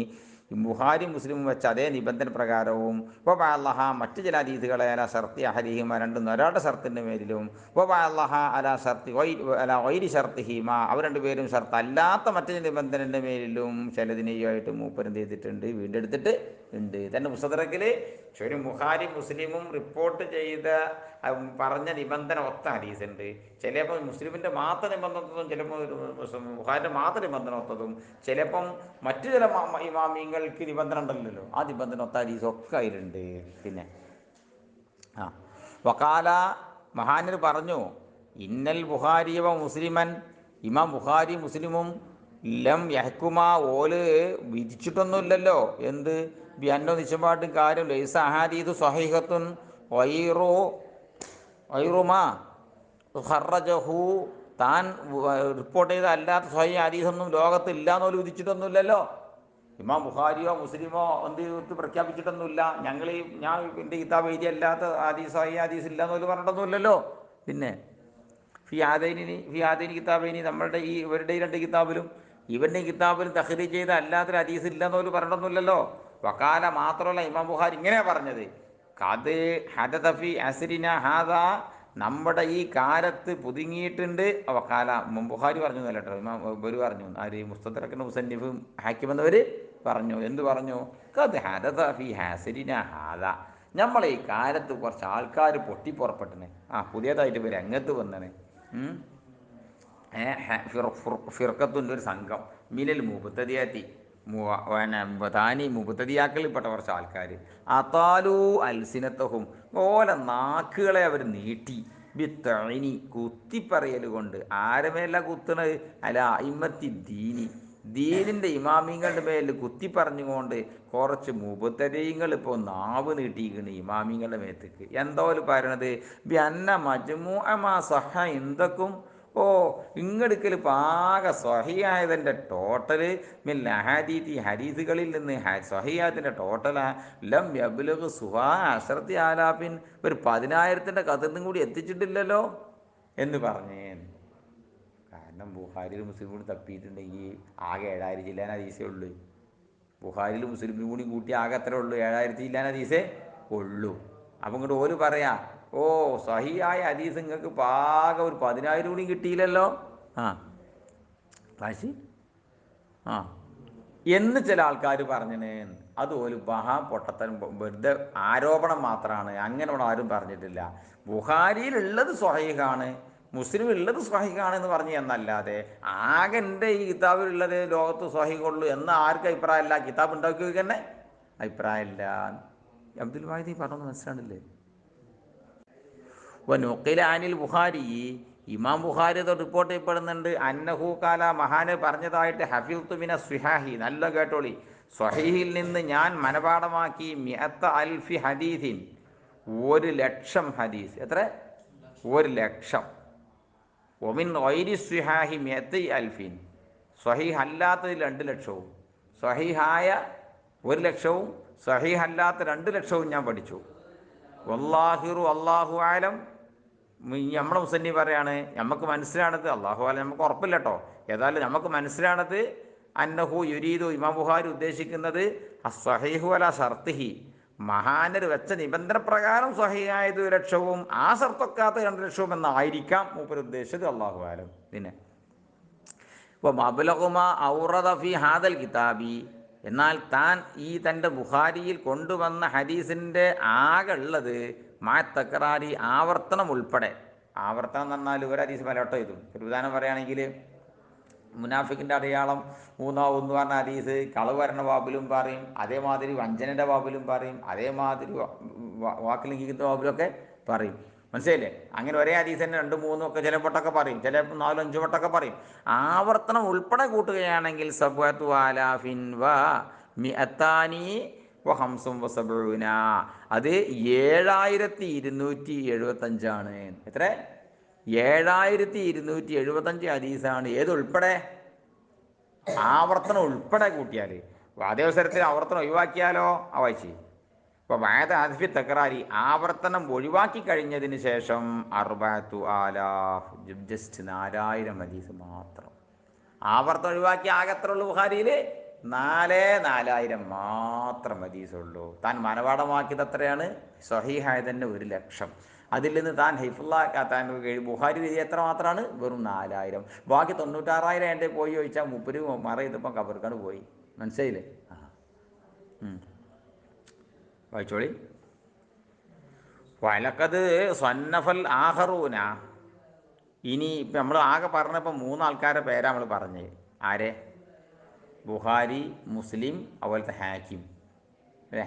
ബുഹാരി മുസ്ലിമും വെച്ച അതേ നിബന്ധന പ്രകാരവും ഇപ്പോൾ ബാലഹ മറ്റ് ചില രീതികളെ അല സർത്തി അഹരിഹിമ രണ്ടും ഒരാളുടെ ഷർത്തിന്റെ മേലിലും ഇപ്പോൾ ബാലഹ അല സർത്തി വൈ അല ഒയിരി ഷർത്തി ഹിമ അവർ രണ്ടുപേരും ഷർത്ത് അല്ലാത്ത മറ്റ് നിബന്ധനന്റെ മേലിലും ചിലതിനെയുമായിട്ട് മൂപ്പരം ചെയ്തിട്ടുണ്ട് വീണ്ടെടുത്തിട്ട് ഉണ്ട്. തന്നെ പുസ്തകത്തിൽ ഒരു ബുഹാരി മുസ്ലിമും റിപ്പോർട്ട് ചെയ്ത പറഞ്ഞ നിബന്ധന ഒത്ത ഹരീസുണ്ട് ചിലപ്പോൾ മുസ്ലിമിന്റെ മാത്രം നിബന്ധനത്തും ചിലപ്പോൾ ബുഹാരിന്റെ മാത്രം നിബന്ധന ഒത്തതും ചിലപ്പം മറ്റു ചില ഇമാമിങ്ങൾക്ക് നിബന്ധന ഉണ്ടല്ലോ ആ നിബന്ധന ഒത്ത ഹദീസ് ഒക്കെ അതിലുണ്ട് പിന്നെ ആ. വക്കാല മഹാനർ പറഞ്ഞു ഇന്നൽ ബുഹാരിയവ മുസ്ലിമൻ ഇമാം ബുഹാരി മുസ്ലിമും ലം യഹ്കുമാ ഓൽ വിധിച്ചിട്ടൊന്നുമില്ലല്ലോ. എന്ത്? ബിയന്നോ നിശ്ചയമായിട്ടും കാര്യം ലൈസ ഇത് സ്വഹീഹത്തുൻ വൈറോ വൈറുമാ. ഖറജഹു താൻ റിപ്പോർട്ട് ചെയ്ത അല്ലാത്ത സ്വയം ഹരീസൊന്നും ലോകത്ത് ഇല്ലാന്ന് പോലും വിധിച്ചിട്ടൊന്നുമില്ലല്ലോ. ഇമാം ബുഖാരിയോ മുസ്ലിമോ എന്ത് പ്രഖ്യാപിച്ചിട്ടൊന്നുമില്ല. ഞങ്ങൾ ഈ ഞാൻ എന്റെ കിതാബ് എഴുതി അല്ലാത്ത ആദീസ് സ്വയം ആദീസ് ഇല്ലാന്ന് പോലും പറഞ്ഞിട്ടൊന്നുമില്ലല്ലോ. പിന്നെ ഫി ആദൈനി ഫി ആദൈനി കിതാബൈനി നമ്മളുടെ ഈ ഇവരുടെ ഈ രണ്ട് കിതാബിലും ഇവരുടെയും കിതാബിലും തഹ്രീ ചെയ്ത അല്ലാത്തൊരു ഹദീസ് ഇല്ല പോലും പറഞ്ഞിട്ടൊന്നുമില്ലല്ലോ. വക്കാല മാത്രമല്ല ഇമാം ബുഖാരി ഇങ്ങനെയാണ് പറഞ്ഞത്. കത് ഹദഫി അസരിന ഹാദ നമ്മുടെ ഈ കാലത്ത് പുതുങ്ങിയിട്ടുണ്ട്. അവ കാല ബുഹാരി പറഞ്ഞു കേട്ടോ. ഇവർ പറഞ്ഞു. ആര്? മുസ്തദറക്കിന്റെ മുസന്നിഫും ഹാക്കിമെന്നവർ പറഞ്ഞു. എന്ത് പറഞ്ഞു? ഹാദ. നമ്മളെ ഈ കാലത്ത് കുറച്ച് ആൾക്കാർ പൊട്ടിപ്പുറപ്പെട്ടനെ ആ പുതിയതായിട്ട് ഇവർ രംഗത്ത് വന്നനെ ഫിർക്കത്തിന്റെ ഒരു സംഘം. മിനൽ മുബത്തതിയാത്തി പിന്നെ താനി മുബത്തതിയാക്കളിൽപ്പെട്ട കുറച്ച് ആൾക്കാർ അതാലു അൽസിനത്തഹും ഓല നാക്കുകളെ അവർ നീട്ടി. ബിത്തഴിനി കുത്തിപ്പറയൽ കൊണ്ട് ആരമേല കുത്തണത്? അല്ല ഇമ്മത്തി ദീനി. ദീനിന്റെ ഇമാമിങ്ങളുടെ മേലിൽ കുത്തി പറഞ്ഞുകൊണ്ട് കുറച്ച് മുബത്തരീങ്ങൾ ഇപ്പോൾ നാവ് നീട്ടിയിരിക്കുന്നു ഇമാമിങ്ങളുടെ മേത്തേക്ക്. എന്തോ പറയണത്? ബി അന്ന മജ്മൂ അമാ സഹ എന്തൊക്കും ഓ ഇങ്ങടുക്കൽ പാക സ്വഹിയായതിന്റെ ടോട്ടൽ മിൽ അഹാദീതി ഹരീസുകളിൽ നിന്ന് സ്വഹിയായതിന്റെ ടോട്ടലാ ലം യബുലഹ് സുഹാ അഷർത്തി ആലാപിൻ ഒരു പതിനായിരത്തിന്റെ കഥന്നും കൂടി എത്തിച്ചിട്ടില്ലല്ലോ എന്ന് പറഞ്ഞേ കാരണം ബുഹാരിൽ മുസ്ലിം കൂടി തപ്പിയിട്ടുണ്ടെങ്കിൽ ആകെ ഏഴായിരം ജില്ലാൻ ഹദീസേ ഉള്ളൂ. ബുഹാരിൽ മുസ്ലിം കൂടി കൂട്ടി ആകെ അത്രേ ഉള്ളൂ? ഏഴായിരത്തി ജില്ലാൻ ഹദീസേ ഉള്ളൂ. അപ്പം ഇങ്ങോട്ട് ഓര് പറയാ ഓ സഹിയായ ഹദീസ് നിങ്ങൾക്ക് പാകം ഒരു പതിനായിരം കൂടി കിട്ടിയില്ലല്ലോ. ആ. കാശി ആ. എന്ന് ചില ആൾക്കാർ പറഞ്ഞിന് അത് ഒരു മഹാ പൊട്ടത്തൻ വെറുതെ ആരോപണം മാത്രമാണ് അങ്ങനെ ഇവിടെ ആരും പറഞ്ഞിട്ടില്ല. ബുഹാരിയിലുള്ളത് സ്വഹീഹാണ് മുസ്ലിം ഉള്ളത് സ്വഹീഹാണ് എന്ന് പറഞ്ഞു എന്നല്ലാതെ ആകെ എന്റെ ഈ കിതാബിലുള്ളത് ലോകത്ത് സ്വഹീഹുള്ളൂ എന്ന് ആർക്കും അഭിപ്രായമില്ല. കിതാബ് ഉണ്ടാക്കി തന്നെ അഭിപ്രായമില്ല. അബ്ദുൽ വാഹിദ് പറഞ്ഞു മനസ്സിലാണില്ലേ വനുക്കിലാനിൽ ബുഹാരി ഇമാം ബുഹാരി റിപ്പോർട്ട് ചെയ്യപ്പെടുന്നുണ്ട്. അന്നഹു കാല മഹാന് പറഞ്ഞതായിട്ട് ഹഫീൽ തുമിന സുഹാഹി നല്ല കേട്ടോളി. സ്വഹീഹിൽ നിന്ന് ഞാൻ മനപാഠമാക്കി മിയത്ത അൽഫി ഹദീസിൻ. ഒരു ലക്ഷം ഹദീസ്. എത്ര? ഒരു ലക്ഷം. ഒമിൻ ഒയിരി സുഹാഹി മിയത്തി അൽഫിൻ. സ്വഹീഹ് അല്ലാത്തതിൽ രണ്ട് ലക്ഷവും. സ്വഹീഹായ ഒരു ലക്ഷവും. സ്വഹീഹ് അല്ലാത്ത രണ്ട് ലക്ഷവും ഞാൻ പഠിച്ചു. വല്ലാഹിറു അള്ളാഹു ആലം. നമ്മുടെ മുസന്നി പറയാണ് നമുക്ക് മനസ്സിലാണത് അള്ളാഹു അല്ല നമുക്ക് ഉറപ്പില്ല കേട്ടോ ഏതായാലും നമുക്ക് മനസ്സിലാണത് അന്നഹു യുരീദു ഇമാം ബുഹാരി ഉദ്ദേശിക്കുന്നത് അസ്വഹീഹു അല ഷർത്തിഹി. മഹാനർ വെച്ച നിബന്ധന പ്രകാരം സഹിയായത് ഒരു ലക്ഷവും ആ സർത്തൊക്കാത്ത രണ്ട് ലക്ഷവും എന്നായിരിക്കാം മൂപ്പർ ഉദ്ദേശിച്ചത് അള്ളാഹു ആലം പിന്നെ ഇപ്പോൾ മബുലഹുമ ഔറദഫി ഹാദൽ കിതാബി. എന്നാൽ താൻ ഈ തന്റെ ബുഹാരിയിൽ കൊണ്ടുവന്ന ഹദീസിന്റെ ആകെ ഉള്ളത് മാ തക്കറാരി ആവർത്തനം ഉൾപ്പെടെ. ആവർത്തനം എന്ന് പറഞ്ഞാൽ ഒരു ഹദീസ് പലവട്ടം ചെയ്തു ഒരു ഉദാഹരണം പറയുകയാണെങ്കിൽ മുനാഫിക്കിന്റെ അടയാളം മൂന്നോ ഒന്ന് പറഞ്ഞ ഹദീസ് കളവ് വരണ ബാബിലും പറയും അതേമാതിരി വഞ്ചനയുടെ വാബിലും പറയും അതേമാതിരി വാക്കിൽ ലംഘിക്കുന്ന ബാബിലൊക്കെ പറയും. മനസ്സിലായില്ലേ? അങ്ങനെ ഒരേ ഹദീസ് തന്നെ രണ്ട് മൂന്നും ഒക്കെ ചില വട്ടമൊക്കെ പറയും ചില നാലും അഞ്ചു വട്ടമൊക്കെ പറയും. ആവർത്തനം ഉൾപ്പെടെ കൂട്ടുകയാണെങ്കിൽ സബ്വത്ത് വാലാഫിൻ വാ മി മിഅത്താനി വഹംസും വസബൂന അത് ഏഴായിരത്തി ഇരുന്നൂറ്റി എഴുപത്തഞ്ചാണ് എത്ര? ഏഴായിരത്തി ഇരുന്നൂറ്റി എഴുപത്തഞ്ച് ഹദീസാണ്. ഏതുൾപ്പെടെ? ആവർത്തനം ഉൾപ്പെടെ കൂട്ടിയാൽ അതേ അവസരത്തിൽ ആവർത്തനം ഒഴിവാക്കിയാലോ? ആ വായിച്ചു. ഇപ്പൊ വായത ആദിഫി തക്കറാരി ആവർത്തനം ഒഴിവാക്കി കഴിഞ്ഞതിന് ശേഷം അറുപത്തു ആലാഫ് ജസ്റ്റ് നാലായിരം ഹദീസ് മാത്രം. ആവർത്തനം ഒഴിവാക്കി ആകെ എത്ര ഉള്ളൂ ബുഹാരിയിൽ നാല് നാലായിരം മാത്രം ഹദീസുള്ളൂ താൻ മനപാഠമാക്കിയത് എത്രയാണ് സഹിഹായതന്നെ ഒരു ലക്ഷം. അതിൽ നിന്ന് താൻ ഹൈഫുള്ള താൻ ബുഹാരി വിധി എത്ര മാത്രമാണ്? വെറും നാലായിരം. ബാക്കി തൊണ്ണൂറ്റാറായിരം എന്റെ പോയി ചോദിച്ചാൽ മുപ്പര് മറ ചെയ്തപ്പം കബർക്കാണ് പോയി. മനസ്സിലായില്ലേ? ആ. വായിച്ചോളി. വലക്കത് സ്വന്നഫൽ ആഹറൂന. ഇനി ഇപ്പം നമ്മൾ ആകെ പറഞ്ഞപ്പോൾ മൂന്നാൾക്കാരുടെ പേരാണ് നമ്മൾ പറഞ്ഞത്. ആരെ? ബുഹാരി മുസ്ലിം അതുപോലത്തെ ഹാക്കിം.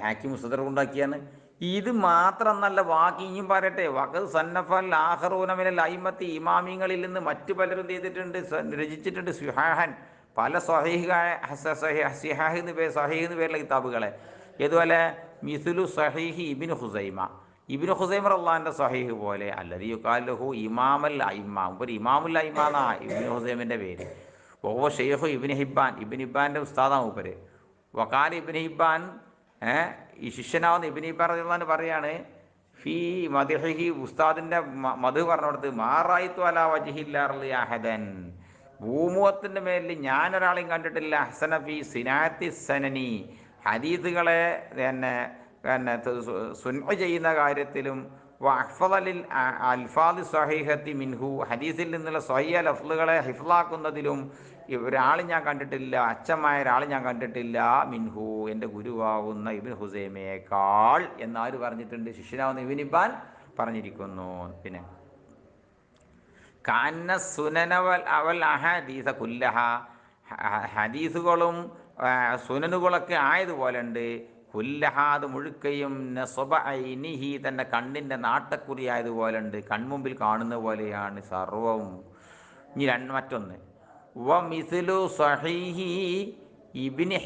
ഹാക്കിം മുസ്തർ ഉണ്ടാക്കിയാണ്. ഇത് മാത്രം നല്ല വാക്ക് ഇനിയും പറയട്ടെ. വഖദ് സന്നഫൽ ആഹറൂനമിനൽ അയിമത്തി ഇമാമിങ്ങളിൽ നിന്ന് മറ്റു പലരും ചെയ്തിട്ടുണ്ട്? രചിച്ചിട്ടുണ്ട്. സുഹാഹൻ. പല സ്വഹീഹായ സിഹാഹ് എന്ന് പേര് സഹീഹ് എന്ന് പേരുള്ള കിതാബുകളെ. ഇതുപോലെ മിസുലു സഹീഹി ഇബിൻ ഹുസൈമ ഇബിൻ ഹുസൈമർ അള്ളാഹിന്റെ സഹീഹ് പോലെ അല്ലതി യുക്കാലുഹു ഇമാമൽ അയിമ. ഒരു ഇമാമുൽ അയിമ എന്നാ ഇബിൻ ഹുസൈമിന്റെ പേര്. ഓ ഷെയ്ഖു ഇബിൻ ഹിബാൻ ഇബിൻ ഹിബാന്റെ ഉസ്താദാണ് മൂപ്പര്. വക്കാൽ ഇബിൻ ഹിബാൻ ഈ ശിഷ്യനാവുന്ന ഇബിൻ ഹിബാൻ റളിയല്ലാഹു പറയാണ് ഫീ മദിഹി ഉസ്താദിന്റെ മധു പറഞ്ഞിടത്ത് മാറായിത്തു അല വജിഹില്ലാർലി അഹദൻ. ഭൂമുഖത്തിന്റെ മേലിൽ ഞാനൊരാളെയും കണ്ടിട്ടില്ല. ഹസന ഫി സിനാത്തി സനനി. ഹരീദുകളെ പിന്നെ പിന്നെ സുൻഹ ചെയ്യുന്ന കാര്യത്തിലും അഫ്ഫലിൽ അൽഫാദ് സഹീഹത്തി മിൻഹു. ഹദീസിൽ നിന്നുള്ള സ്വയ്യ ലഫ്ലുകളെ ഹിഫ്ലാക്കുന്നതിലും ഈ ഒരാളും ഞാൻ കണ്ടിട്ടില്ല അച്ഛമായ ഒരാൾ ഞാൻ കണ്ടിട്ടില്ല മിൻഹു എന്റെ ഗുരുവാകുന്ന ഇബിൻ ഹുസൈമയേക്കാൾ എന്നാര് പറഞ്ഞിട്ടുണ്ട്? ശിഷ്യനാവുന്ന ഇബിനിബാൻ പറഞ്ഞിരിക്കുന്നു. പിന്നെ കാന്ന സുനനവൽ അവൽ അഹദീസ കുല്ലഹ. ഹദീസുകളും സുനനുകളൊക്കെ ആയതുപോലെ ഉണ്ട്. കുല്ലഹ അത് മുഴുക്കയും നസ്വബ ഐനിഹി തന്റെ കണ്ണിന്റെ നാട്ടക്കുറി ആയതുപോലെ ഉണ്ട്. കൺമുമ്പിൽ കാണുന്ന പോലെയാണ് സർവവും. ഇനി രണ്ട് മറ്റൊന്ന്. വ മിസിലു സഹീഹി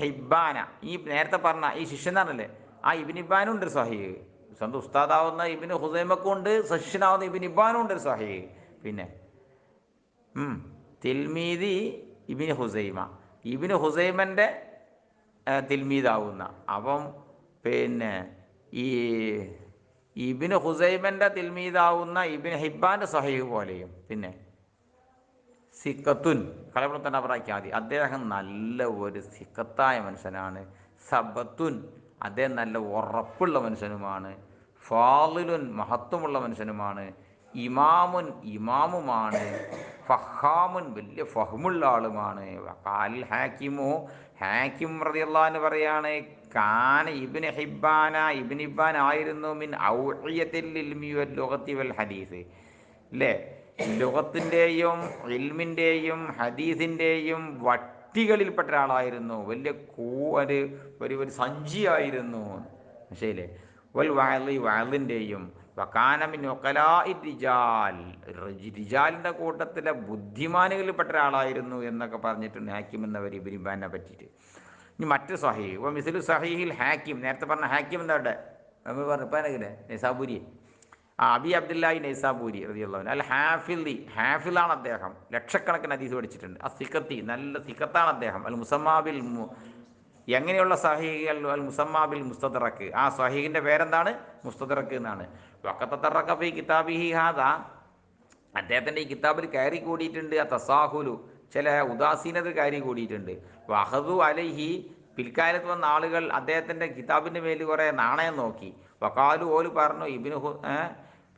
ഹിബാന ഈ നേരത്തെ പറഞ്ഞ ഈ ശിഷ്യൻ പറഞ്ഞല്ലേ? ആ ഇബിൻ ഇബാനും ഉണ്ട് സഹീഹ് സ്വന്തം ഉസ്താദാവുന്ന ഇബിന് ഹുസൈമക്കും ഉണ്ട് ശിഷ്യനാവുന്ന ഇബിൻ ഇബാനും ഉണ്ട് സഹീഹ് പിന്നെ തിൽമീതി ഇബിന് ഹുസൈമ. ഇബിന് ഹുസൈമന്റെ തിൽമീദാവുന്ന. അപ്പം പിന്നെ ഈ ഇബിന് ഹുസൈമന്റെ തിൽമീദാവുന്ന ഇബിൻ ഹിബാന്റെ സഹീഹ് പോലെയും. പിന്നെ സിക്കത്തുൻ. കലപ്പുറത്തന്നെ നബറാക്കിയാൽ മതി അദ്ദേഹം നല്ല ഒരു സിക്കത്തായ മനുഷ്യനാണ്. സബത്തുൻ. അദ്ദേഹം നല്ല ഉറപ്പുള്ള മനുഷ്യനുമാണ്. ഫാളിലുൻ മഹത്വമുള്ള മനുഷ്യനുമാണ്. ഇമാമുൻ ഇമാമുമാണ്. ഫഹാമുൻ വലിയ ഫഹമുള്ള ആളുമാണ്. ഹാക്കിമു. ഹാക്കിം റളിയല്ലാഹു പറയാണ് കാന ഇബ്നു ഹിബാന ഇബിൻ ഹിബാൻ ആയിരുന്നു മിൻ ഔഹിയത്തിൽ ലുഗത്തി വൽ ഹദീസ്. അല്ലേ ലോകത്തിന്റെയും ഇൽമിന്റെയും ഹദീസിന്റെയും വട്ടികളിൽപ്പെട്ട ഒരാളായിരുന്നു വലിയ കൂ ഒരു ഒരു ഒരു സഞ്ചിയായിരുന്നു. ശരിയല്ലേ വൽ വാലി വാലിന്റെയും വക്കാനമിൻ റിജാലിന്റെ കൂട്ടത്തിലെ ബുദ്ധിമാനുകളിൽപ്പെട്ട ഒരാളായിരുന്നു എന്നൊക്കെ പറഞ്ഞിട്ടുണ്ട് ഹാക്കിം എന്നവർ ഇബിരിബാനെ പറ്റിയിട്ട്. ഇനി മറ്റ് സഹീ ഇപ്പോൾ മിസിലു സഹീഹിൽ ഹാക്കിം നേരത്തെ പറഞ്ഞ ഹാക്കിം എന്താ അവിടെ? നമ്മൾ പറഞ്ഞു ഇപ്പം നിസാബുരി അബി അബ്ദുല്ലാഹി നൈസാബൂരി റതിയുള്ളവൻ അൽ ഹാഫിലി ഹാഫിലാണ് അദ്ദേഹം. ലക്ഷക്കണക്കിന് അതീസ് പഠിച്ചിട്ടുണ്ട്. ആ സിക്കത്തി നല്ല സിഖത്താണ് അദ്ദേഹം. അൽ മുസമ്മാബിൽ എങ്ങനെയുള്ള സഹീഹൽ അൽ മുസമ്മാബിൽ മുസ്തദറക്ക് ആ സഹീഖിന്റെ പേരെന്താണ്? മുസ്തദറക്ക് എന്നാണ്. വക്കത്തറക്കഫി കിതാബിഹി ഹാദ. അദ്ദേഹത്തിന്റെ ഈ കിതാബിൽ കയറി കൂടിയിട്ടുണ്ട്. ആ തസാഹുലു ചില ഉദാസീനത കയറി കൂടിയിട്ടുണ്ട്. വഹദു അലഹി പിൽക്കാലത്ത് വന്ന ആളുകൾ അദ്ദേഹത്തിന്റെ കിതാബിന്റെ മേൽ കുറേ നാണയം നോക്കി. വക്കാലു ഓൽ പറഞ്ഞു ഇബിന്?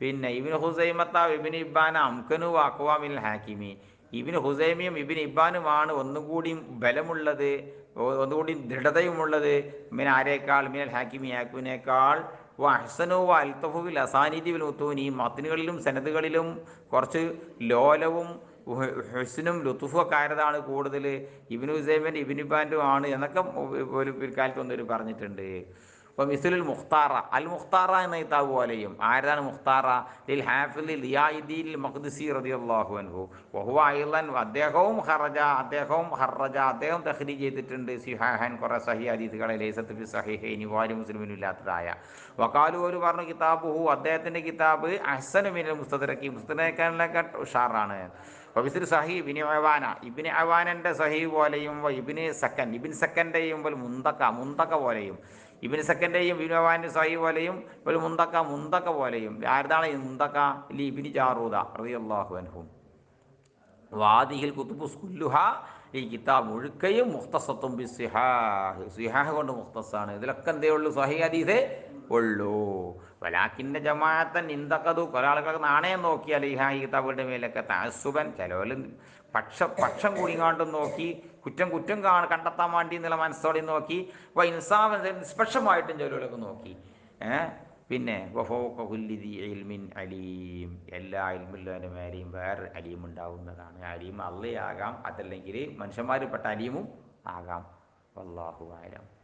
പിന്നെ ഇബിൻ ഹുസൈമത്ത ഇബിൻ ഇബ്ബാന അംകനു അക്വാമിൽ ഹാക്കിമി. ഇബിൻ ഹുസൈമിയും ഇബിൻ ഇബ്ബാനുമാണ് ഒന്നുകൂടി ബലമുള്ളത് ഒന്നുകൂടി ദൃഢതയുമുള്ളത്. മിൻ ആരേക്കാൾ മിനൽ ഹാക്കിമി ഹാക്കിമിനേക്കാൾ അഹ്സനോ അൽത്തഫുവിൽ അസാനിധി വിൽ മുത്തൂനി മത്തിനുകളിലും സനതുകളിലും കുറച്ച് ലോലവും ഹുസ്നും ലുത്തുഫൊക്കെ ആയതാണ് കൂടുതൽ ഇബിൻ ഹുസൈമന്റെ ഇബിൻ ഇബാന്റെ ആണ് എന്നൊക്കെ ഒരു പിൽക്കാലത്ത് ഒന്നൊരു പറഞ്ഞിട്ടുണ്ട്. അപ്പോൾ മിസുലുൽ മുഖ്താറ. അൽ മുഖ്താറ എന്ന കിതാബ് പോലെയും ആരാണ് മുഖ്താറ? ലിൽ ഹാഫിൽ ലിയായിദീൽ മഖ്ദിസി റളിയല്ലാഹു അൻഹു. വഹുവ അയ്ലൻ അദ്ദേഹവും ഹറജ അദ്ദേഹവും ഹറജ അദ്ദേഹം തഹ്രീ ചെയ്തിട്ടുണ്ട്. സിഹാഹൻ കുറേ സഹി ഹദീസുകളെ ലൈസത്ത് ഫി സഹിഹൈനി. വാരി മുസ്ലിമിനും ഇല്ലാത്തതായ. വക്കാലു ഒരു പറഞ്ഞു കിതാബുഹു അദ്ദേഹത്തിന്റെ കിതാബ് അഹ്സനു മിനൽ മുസ്തദറക്കി മുസ്തദറക്കാനിലൊക്കെ ഉഷാറാണ്. ഒബിസിർ സഹി ഇബിന് അവാന ഇബിന് അവാനന്റെ സഹി പോലെയും ഇബിന് സക്കൻ. ഇബിൻ സക്കന്റെയും മുന്തക്ക മുന്തക്ക പോലെയും. ഇബിന് സെക്കൻഡേയും ഇബിന് സായി സഹി പോലെയും ഒരു മുന്തക്ക മുന്തക്ക പോലെയും. ആരുതാണ് ഈ മുന്തക്ക? ഇല്ലി ഇബിന് ജാറൂദ റളിയല്ലാഹു അൻഹും. വാദിഹിൽ കുത്തുബുസ് കുല്ലുഹ ഈ കിതാബ് മുഴുക്കയും മുഖ്തസത്തും ബി സിഹാഹ് സിഹാഹ് കൊണ്ട് മുഖ്തസാണ്. ഇതിലൊക്കെ എന്തേ ഉള്ളൂ? സഹി ഹദീസേ ഉള്ളൂ. വലാക്കിന്റെ ജമാഅത്തൻ ഇന്ദക്കതു കുറെ ആളുകളൊക്കെ നാണയം നോക്കിയാൽ ഈ ഹാ ഈ കിതാബുകളുടെ മേലൊക്കെ താസുബൻ ചിലവരും പക്ഷ പക്ഷം കൂടിങ്ങാണ്ടും നോക്കി കുറ്റം കുറ്റം കാ കണ്ടെത്താൻ വേണ്ടി എന്നുള്ള മനസ്സോടെ നോക്കി അപ്പോൾ ഇൻസാഫ് നിഷ്പക്ഷമായിട്ടും ജോലികളൊക്കെ നോക്കി. പിന്നെ ഇൽമിൻ അലീം. എല്ലാ ഇൽമുള്ളവന്റെ മേലെയും വേറെ അലീം ഉണ്ടാവുന്നതാണ്. അലീം അള്ളയാകാം. അതല്ലെങ്കിൽ മനുഷ്യന്മാരിൽപ്പെട്ട അലീമും ആകാം. വല്ലാഹു ആലം